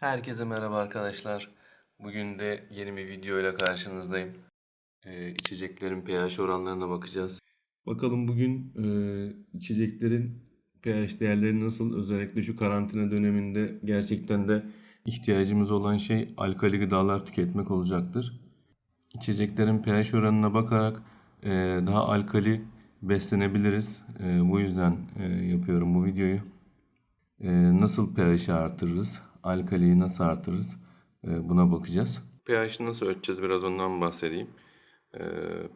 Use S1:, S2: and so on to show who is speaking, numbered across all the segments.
S1: Herkese merhaba arkadaşlar. Bugün de yeni bir video ile karşınızdayım. Ee, içeceklerin pH oranlarına bakacağız. Bakalım bugün e, içeceklerin pH değerleri nasıl? Özellikle şu karantina döneminde gerçekten de ihtiyacımız olan şey alkali gıdalar tüketmek olacaktır. İçeceklerin pH oranına bakarak e, daha alkali beslenebiliriz. E, bu yüzden e, yapıyorum bu videoyu. Ee, nasıl pH'i artırırız? Alkaliyi nasıl artırırız? Ee, buna bakacağız. pH'i nasıl ölçeceğiz? Biraz ondan bahsedeyim. Ee,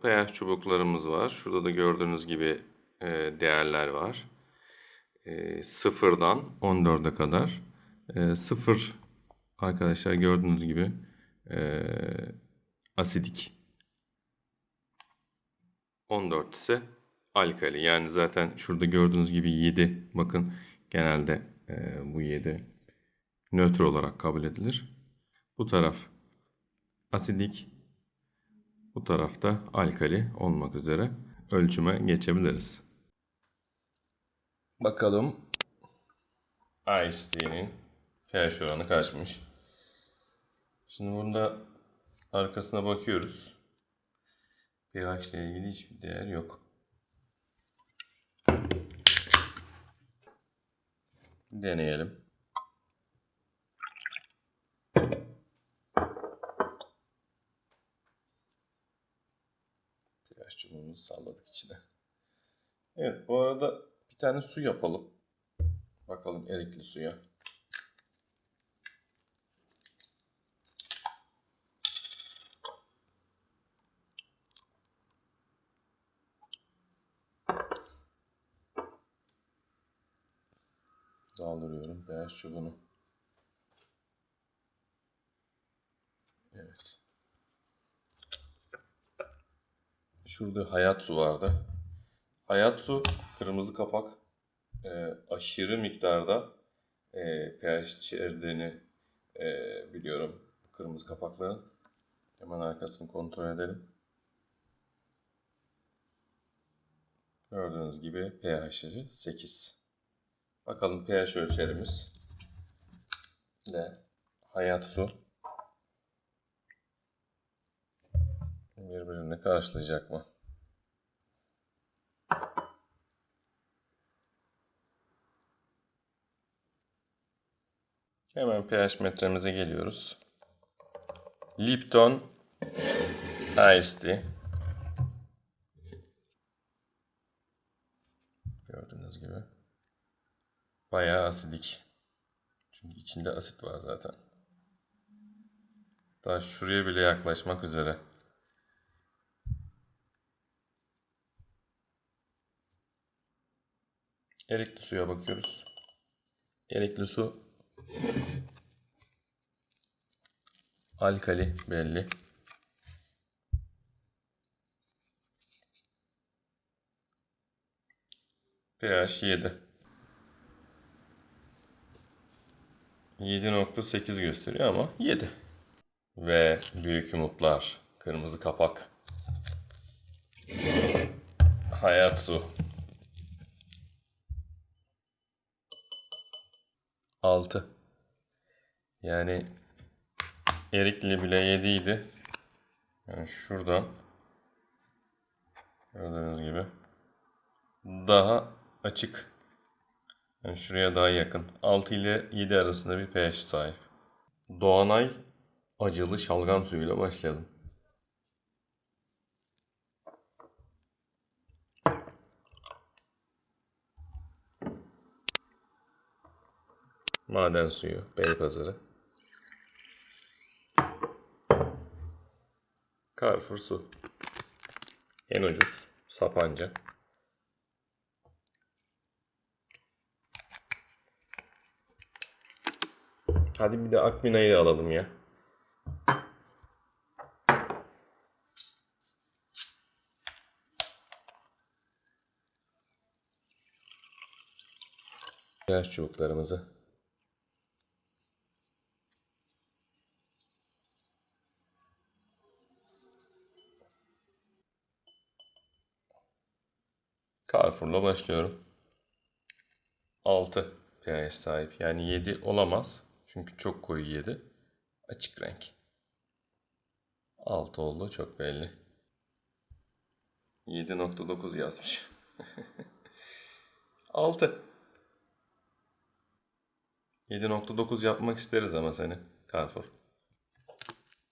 S1: pH çubuklarımız var. Şurada da gördüğünüz gibi e, değerler var. Sıfırdan 14'e kadar. Sıfır arkadaşlar gördüğünüz gibi e, asidik. 14 ise alkali. Yani zaten şurada gördüğünüz gibi 7. Bakın genelde e, bu 7 nötr olarak kabul edilir. Bu taraf asidik, bu tarafta alkali olmak üzere ölçüme geçebiliriz. Bakalım Ice Tea'nin pH oranı kaçmış. Şimdi burada arkasına bakıyoruz. pH ile ilgili hiçbir değer yok. Deneyelim. Çubuğumuzu salladık içine. Evet bu arada bir tane su yapalım. Bakalım erikli suya. Daldırıyorum pH çubuğunu. Evet. Şurada hayat su vardı. Hayat su kırmızı kapak e, aşırı miktarda e, pH içerdiğini e, biliyorum. Kırmızı kapakların. Hemen arkasını kontrol edelim. Gördüğünüz gibi pH'i 8. Bakalım pH ölçerimiz de hayat su birbirini karşılayacak mı? Hemen pH metremize geliyoruz. Lipton Ice Tea. Gördüğünüz gibi. Bayağı asidik. Çünkü içinde asit var zaten. Daha şuraya bile yaklaşmak üzere. Erikli suya bakıyoruz. Erikli su alkali belli. pH 7. 7.8 gösteriyor ama 7. Ve büyük umutlar. Kırmızı kapak. Hayat su. 6. Yani Erikli bile 7 idi. Yani şuradan gördüğünüz gibi daha açık. Yani şuraya daha yakın. 6 ile 7 arasında bir pH sahip. Doğanay acılı şalgam suyuyla başlayalım. Maden suyu, Beypazarı. Carrefour su. En ucuz, Sapanca. Hadi bir de Akmina'yı alalım ya. Yaş çubuklarımızı Carrefour'la başlıyorum. 6 pH sahip. Yani 7 olamaz. Çünkü çok koyu yedi. Açık renk. 6 oldu çok belli. 7.9 yazmış. 6. 7.9 yapmak isteriz ama seni Carrefour.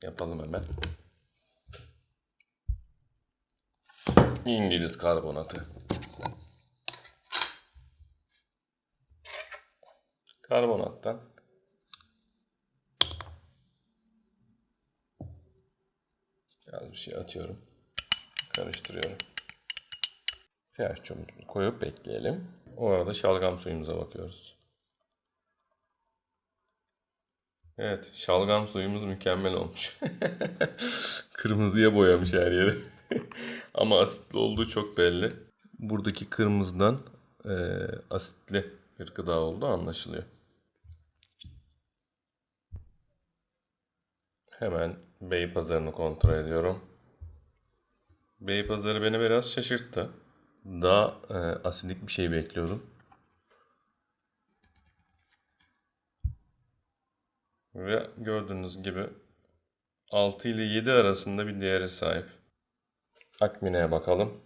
S1: Yapalım hemen. İngiliz karbonatı. Karbonattan biraz bir şey atıyorum. Karıştırıyorum. pH koyup bekleyelim. O arada şalgam suyumuza bakıyoruz. Evet, şalgam suyumuz mükemmel olmuş. Kırmızıya boyamış her yeri. Ama asitli olduğu çok belli. Buradaki kırmızıdan eee, asitli bir gıda olduğu anlaşılıyor. Hemen Beypazarı'nı kontrol ediyorum. Beypazarı beni biraz şaşırttı. Daha eee, asidik bir şey bekliyordum. Ve gördüğünüz gibi 6 ile 7 arasında bir değeri sahip. Akmine'ye bakalım.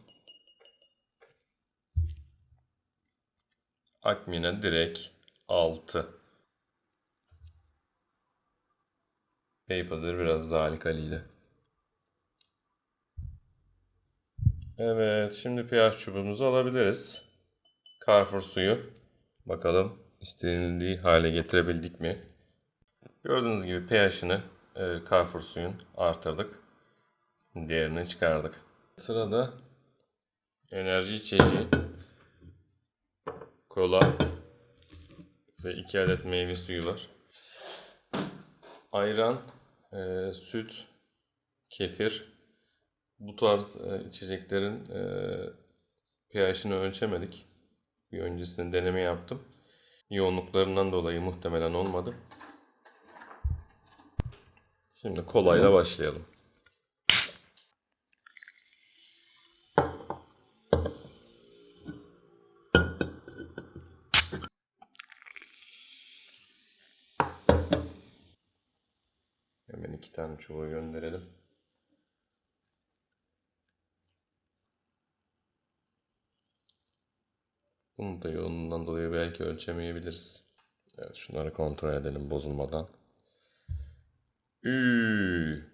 S1: Akmine direkt 6. Beypazarı biraz daha alkaliydi. Evet, şimdi pH çubuğumuzu alabiliriz. Carrefour suyu. Bakalım istenildiği hale getirebildik mi? Gördüğünüz gibi pH'ini e, Carrefour suyun artırdık. Değerini çıkardık. Sırada enerji içeceği, kola ve 2 adet meyve suyu var. Ayran, e, süt, kefir. Bu tarz e, içeceklerin e, pH'ini ölçemedik. Bir öncesinde deneme yaptım. Yoğunluklarından dolayı muhtemelen olmadı. Şimdi kolayla başlayalım. İki tane çubuğu gönderelim. Bunu da yoğunluğundan dolayı belki ölçemeyebiliriz. Evet şunları kontrol edelim bozulmadan. Üü.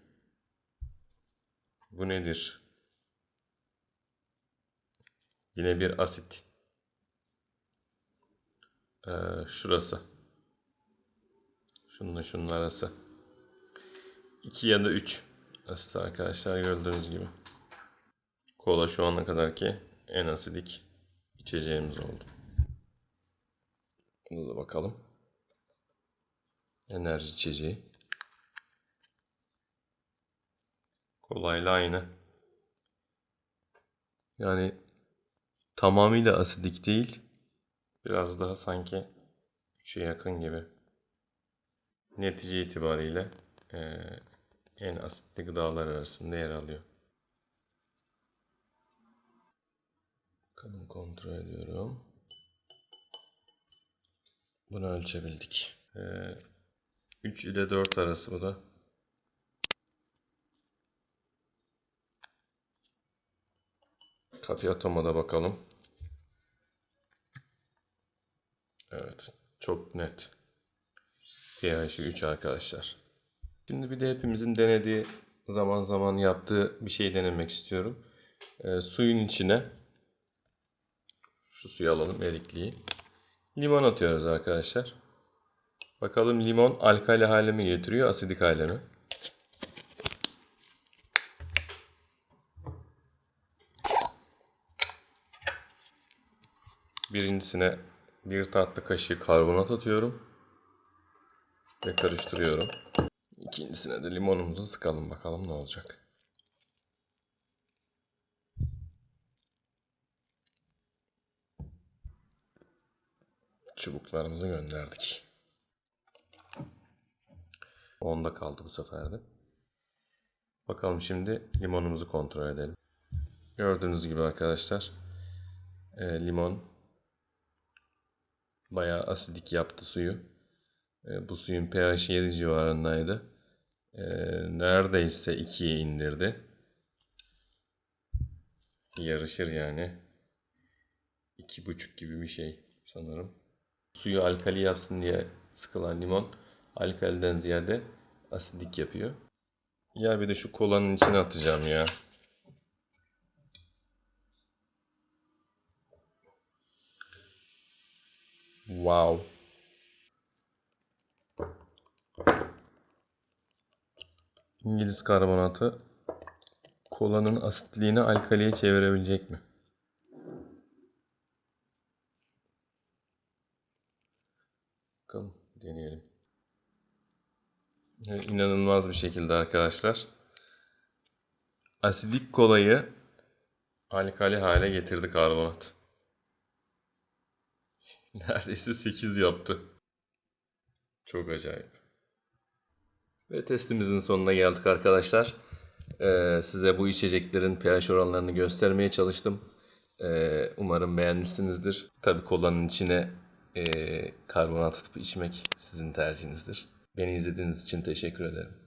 S1: Bu nedir? Yine bir asit. Ee, şurası. Şununla şunun arası. 2 ya da 3 asit arkadaşlar gördüğünüz gibi. Kola şu ana kadarki en asidik içeceğimiz oldu. Bunu da bakalım. Enerji içeceği. Kolayla aynı. Yani tamamıyla asidik değil. Biraz daha sanki 3'e yakın gibi. Netice itibariyle en asitli gıdalar arasında yer alıyor. Bakalım kontrol ediyorum. Bunu ölçebildik. Eee 3 ile 4 arası bu da. Katı atoma da bakalım. Evet. Çok net. pH'i 3 arkadaşlar. Şimdi bir de hepimizin denediği zaman zaman yaptığı bir şey denemek istiyorum. Ee, suyun içine şu suyu alalım erikliği. Limon atıyoruz arkadaşlar. Bakalım limon alkali hale mi getiriyor, asidik hale mi? Birincisine bir tatlı kaşığı karbonat atıyorum ve karıştırıyorum. İkincisine de limonumuzu sıkalım bakalım ne olacak. Çubuklarımızı gönderdik. Onda kaldı bu sefer de. Bakalım şimdi limonumuzu kontrol edelim. Gördüğünüz gibi arkadaşlar e, limon bayağı asidik yaptı suyu. E, bu suyun pH 7 civarındaydı. E, neredeyse 2'ye indirdi. Yarışır yani. 2,5 gibi bir şey sanırım. Suyu alkali yapsın diye sıkılan limon alkaliden ziyade asidik yapıyor. Ya bir de şu kolanın içine atacağım ya. Wow. İngiliz karbonatı kolanın asitliğini alkaliye çevirebilecek mi? Bakalım deneyelim. Evet, İnanılmaz bir şekilde arkadaşlar. Asidik kolayı alkali hale getirdi karbonat. Neredeyse 8 yaptı. Çok acayip. Ve testimizin sonuna geldik arkadaşlar. Ee, size bu içeceklerin pH oranlarını göstermeye çalıştım. Ee, umarım beğenmişsinizdir. Tabii kolanın içine e, karbonat atıp içmek sizin tercihinizdir. Beni izlediğiniz için teşekkür ederim.